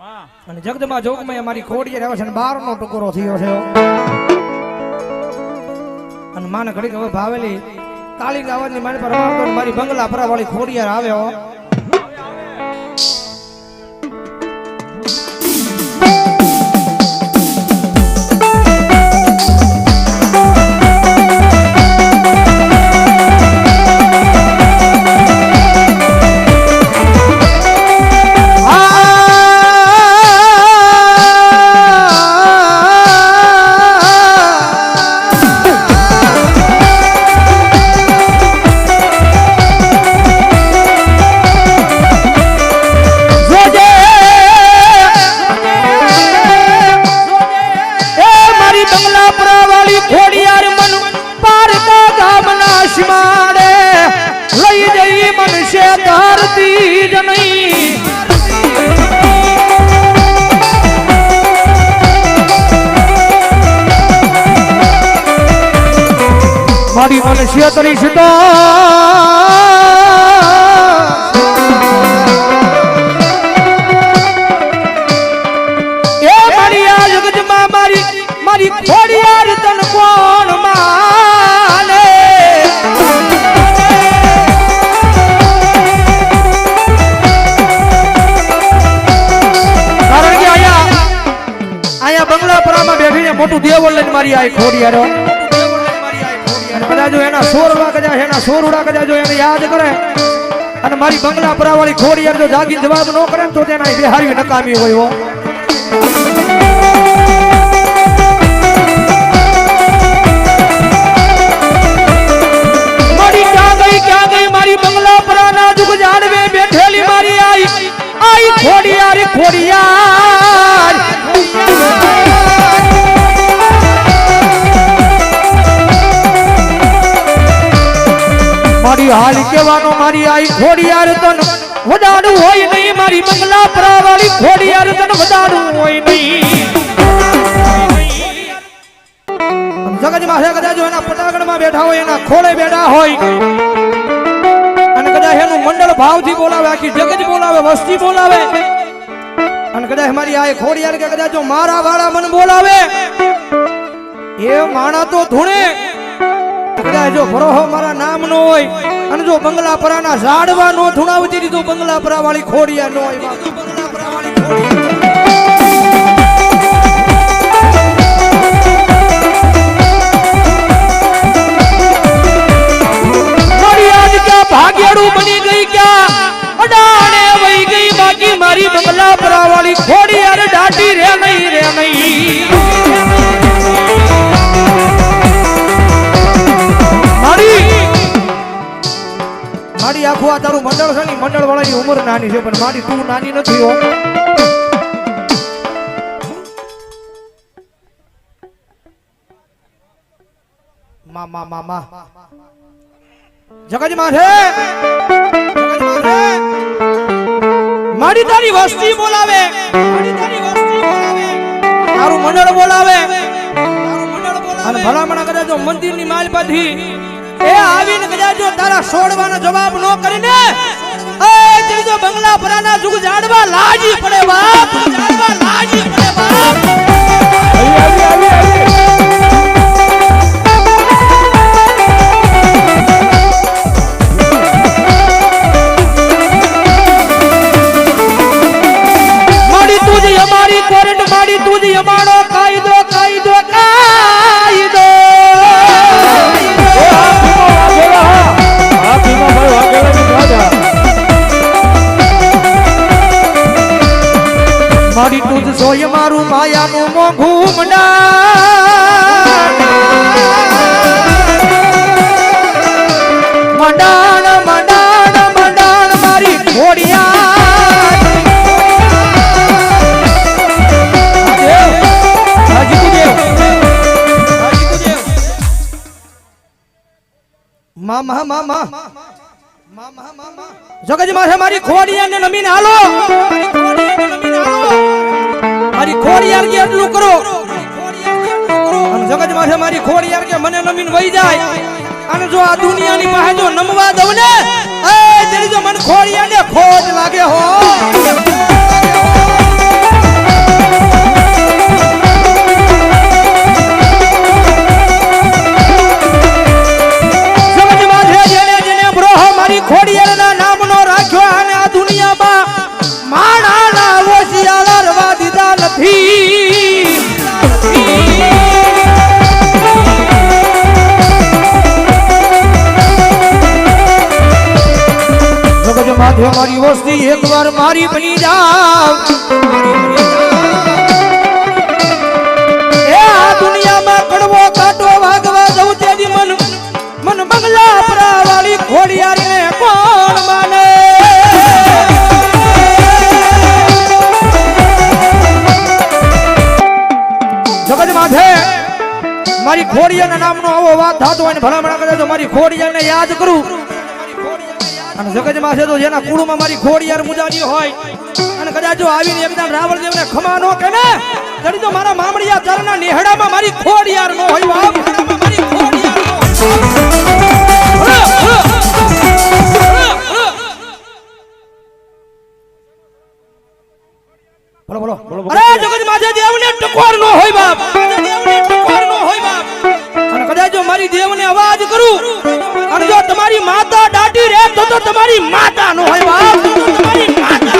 અને જગદમાં જોગમાં અમારી ખોડીએ આવે છે અને બારનો ટુકરો થયો છે. અને માને ઘડીક હવે ભાવેલી કાળી ગાવાની મારી પર મારી બંગલા ફરાવાળી ખોડિયાર આવ્યો. મારી મનશે તરી એ મારી આ જગતમાં મારી મારી ખોડિયાર તન કોણ માને? કારણ કે આયા આયા બંગલાપરામાં બેઠીને મોટું દેવ લઈને મારી આ કદાચ જો એના સોરડા કજા એના સોરડા કજા જો એને યાદ કરે. અને મારી બંગલાપરા વાળી ખોડિયાર જો જાગી જવાબ ન કરે તો તેના બિહારી નકામી હોય હો. મારી બંગલા પરાના દુખ જાણવે બેઠેલી મારી આઈ. આઈ ખોડિયાર ખોડિયાર. મારી હાલ કેવાનો મારી આઈ ખોડિયાર તન વડાડું હોય નહીં મારી મંગલા પ્રાવાળી ખોડિયાર તન વડાડું હોય નહીં. જગતમાં હે કદાચ એના પટાગણમાં બેઠા હોય, એના ખોળે બેઠા હોય. અને કદાચ એનું મંડળ ભાવથી બોલાવે, આખી જગત બોલાવે, વસ્તી બોલાવે. અને કદાચ મારી આ ખોડિયાર કે કદાચ જો મારા વાળા મન બોલાવે. એ માણા તો ધૂણે. જો ભરોહો મારા નામ નો હોય અને જો બંગલા પરાના ઝાડવા નો ધૂણાવતી દીધું બંગલા પરા વાળી ખોડિયા નો હોય બની ગઈ ક્યાં? અડાણે ગઈ બાકી મારી બંગલા પરાવાળી ખોડી અરે દાટી રે આ તારું મંડળ છે ને મંડળ વાળાની ઉંમર નાની છે, પણ મારી તું નાની નથી હો. મા મા મા મા. મારી તારી વસ્તી બોલાવે. તારી મંડળ બોલાવે. અને ભલામણ કરે જો મંદિરની માલપાથી એ આવીને કદાચ જો તારા સોડવાનો જવાબ ન કરીને, એ તેરી જો બંગલા પરાના જુગ જાડવા લાજી પડે બાપ જગજ માથે મારી ખોડિયાને નમીને હાલો. મારી ખોડિયાર એટલું કરો. જગજ માથે મારી ખોડિયાર કે મને નમીન વહી જાય. અને જો આ દુનિયાની પાસે જો નમવા દઉં ને, એ તેરી જો મને ખોડિયાને ખોટ લાગે હો. જગત મારી વસ્તી એકવાર મારી બની જાવ. એ આ દુનિયામાં કડવો કાટો વાગવા જવું તેથી મન. મન બંગલા પરાવાળી ખોડિયારીને કોણ માને? જગત માથે મારી ખોડિયાના નામનો આવો વાત થતો હોય ને ભલામણ કરે તો મારી ખોડિયાને યાદ કરું. અને જગતમાં છે તો જેના કુળમાં મારી ખોડિયાર મુજાજી હોય. અને કદાચ જો આવીને એકદમ રાવળદેવને ખમા નો કે ને તડી તો મારા મામડિયા ચરના નેહડામાં મારી ખોડિયાર નો હોય બાપ. મારી ખોડિયાર નો બોલો બોલો. બોલો. અરે જગત માજે દેવને ટકોર નો હોય બાપ દેવને ટકોર નો હોય બાપ. અને કદાચ જો મારી દેવને અવાજ કરું અને જો તમારી માતા રે, તો તો તમારી માતા નો હોય બાપ.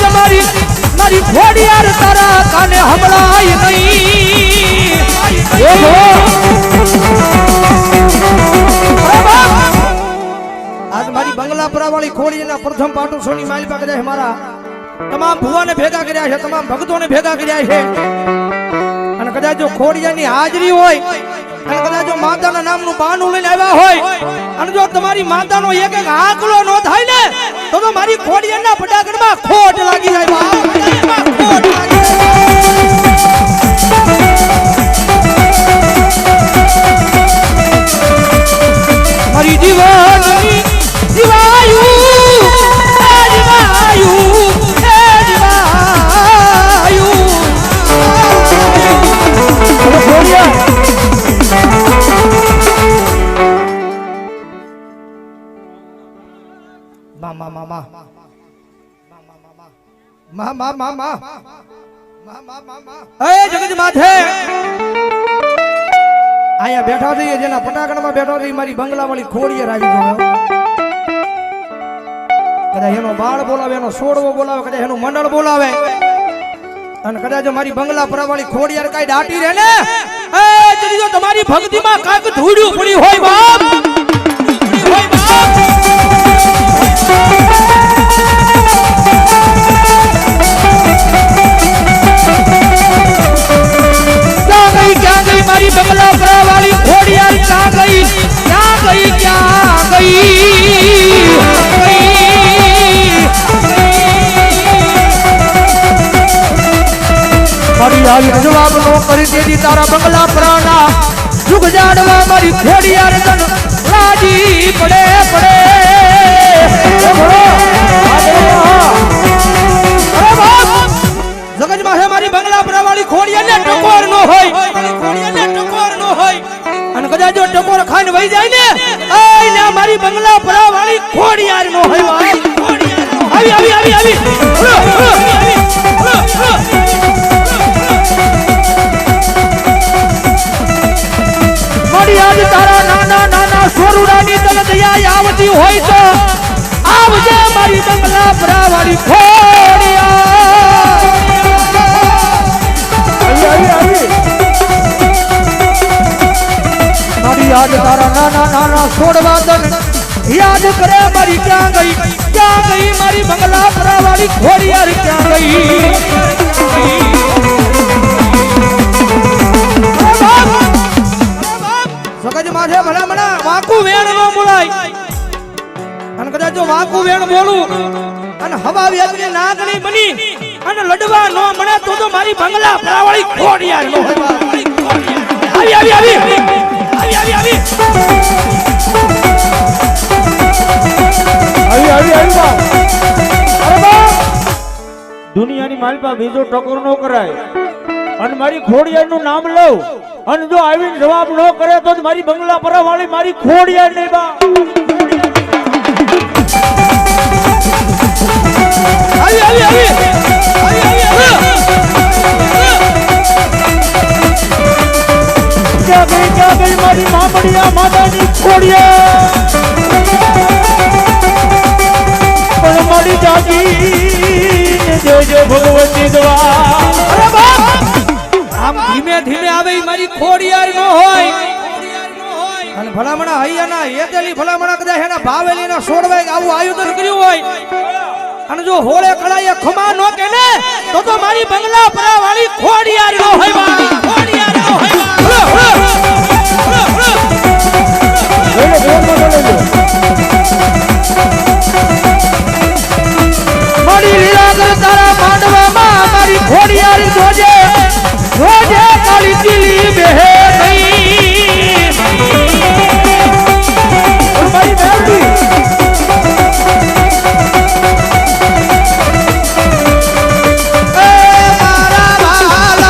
તમારી મારી મારી તારા કાને હમણાય નહીં. બંગલાપરા વાળી ખોડીના પ્રથમ પાટુ સોની માલી પાસે જાય મારા. તમામ ભુવાને ભેગા કર્યા છે, તમામ ભક્તોને ભેગા કર્યા છે. અને કદાચ જો ખોડિયાની હાજરી હોય, અને કદાચ જો માતાના નામનું બાનું લઈને આવ્યા હોય, અને જો તમારી માતાનો એક એક આંકલો નો થાય ને, તો તો મારી ખોડિયાના ફટાકડમાં ખોટ લાગી જાય. ખોટ લાગી. મારી દીવાની મામા મામા મામા મામા એ જગત માથે. અહીંયા બેઠા થઈએ જેના પટાકણમાં બેઠા થઈ મારી બંગલાવાળી ખોડીએ રાજી ગયો કદાચ એનો બાળ બોલાવે, એનો સોડવો બોલાવે, કદાચ એનું મંડળ બોલાવે. અને કદાચ મારી બંગલા પર પરવાળી ખોડિયાર કઈ દાટી રહે ને? એ જડીજો તમારી ભક્તિમાં કાક ધૂળ્યું પડી હોય બાપ. હોય બાપ. મારી બંગલા પરા વાળી ઘોડિયાર ક્યાં ગઈ ક્યાં ગઈ ક્યાં ગઈ? મારી આવી જવાબ નો કરી દેજી તારા બંગલા પરાના જુગ જાડવા મારી ઘોડિયાર તન રાજી પડે પડે. ખાઈને જાય ને આય મારી બંગલા હોય ભાઈ ખોડિયાર નો. આવી આવી આવી આવી આવી. મારી તારા નાના નાના સોરુડાની તને દયા આવતી હોય તો આવજે મારી બંગલા પ્રવાળી ખોડિયાર આવી આવી આવી યાદ તારા નાના નાના છોડવા તન. યાદ કરે મારી ક્યાં ગઈ? ક્યાં ગઈ મારી બંગલા પરાવાળી ખોડિયાર ક્યાં ગઈ? સગજ માથે ભલામણા વાંકુ વેણ નો બોલાય. અને કદાચ જો વાકુ વેણ બોલું અને હવા વ્યાજની નાગણી બની અને લડવા નો મળે તો તો મારી બંગલા પરાવાળી ખોડિયાર આવી આવી આવી. આવી આવી આવી. આવી આવી આવી અરે બા. દુનિયાની માલપા બીજો ટકોર ન કરાય. અને મારી ખોડિયારનું નામ લઉં. અને જો આવીને જવાબ ન કરે તો જ મારી બંગલા પર વાળી મારી ખોડિયાર નહીં બા. આવી આવી આવી. ખોડિયા પણ મારી જાગી જોજો ભગવતી દ્વાર. આમ ધીમે ધીમે આવે મારી ખોડિયાર નો હોય. અને ભલામણા હૈયાના એતેલી ભલામણા કદાચ એના ભાવેલી ના સોડવાય આવું આયોજન કર્યું હોય. અને જો હોળે કળાએ ખમા નો કે ને તો તો મારી બંગલા પરા વાળી ખોડિયાર નો હોય ખોડિયાર નો હોય ખોડિયાર જોજે જોજે કાળી ચીલી બેહે મારી એ મારા મારા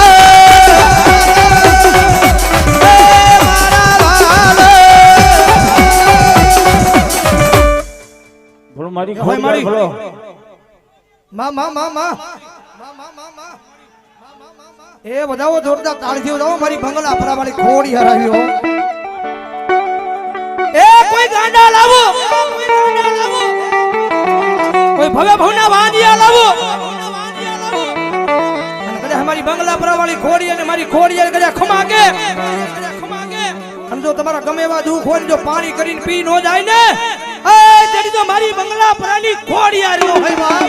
મારી મારી- માં માં. એ બધાઓ જોરદાર તાળીથી બધાઓ મારી બંગલા પરાવાળી ખોડી હરાવી હો. એ કોઈ ગાંડા લાવો! કોઈ ભવે ભવના વાંધિયા લાવો! મારી બંગલા પરાવાળી ખોડી અને મારી ખોડી અને કદાચ ખમા કે. અને જો તમારા ગમે એવા દુઃખ હોય જો પાણી કરીને પી નો જાય ને, એ જડી તો મારી બંગલા પરાની ખોડિયાર નો હોય બાપ